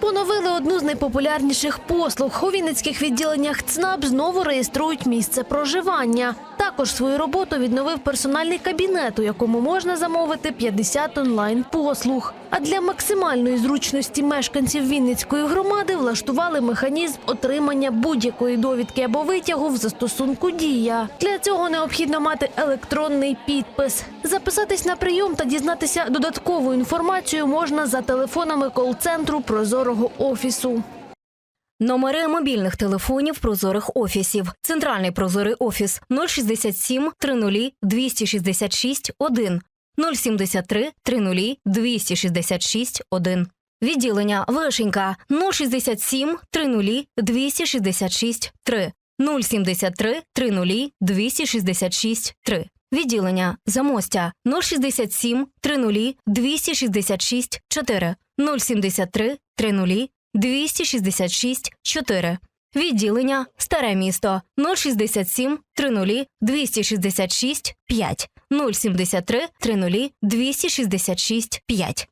Поновили одну з найпопулярніших послуг. У вінницьких відділеннях ЦНАП знову реєструють місце проживання. Також свою роботу відновив персональний кабінет, у якому можна замовити 50 онлайн-послуг. А для максимальної зручності мешканців Вінницької громади влаштували механізм отримання будь-якої довідки або витягу в застосунку Дія. Для цього необхідно мати електронний підпис. Записатись на прийом та дізнатися додаткову інформацію можна за телефонами кол-центру Прозорого офісу. Номери мобільних телефонів прозорих офісів. Центральний прозорий офіс 067 30 266 1 073 30 266 1. Відділення Вишенька 067 30 266 3 073 30 266 3. Відділення Замостя 067 30 266 4 073 30 266 4. Відділення Старе місто 067 30 266 5 073 30 266 5.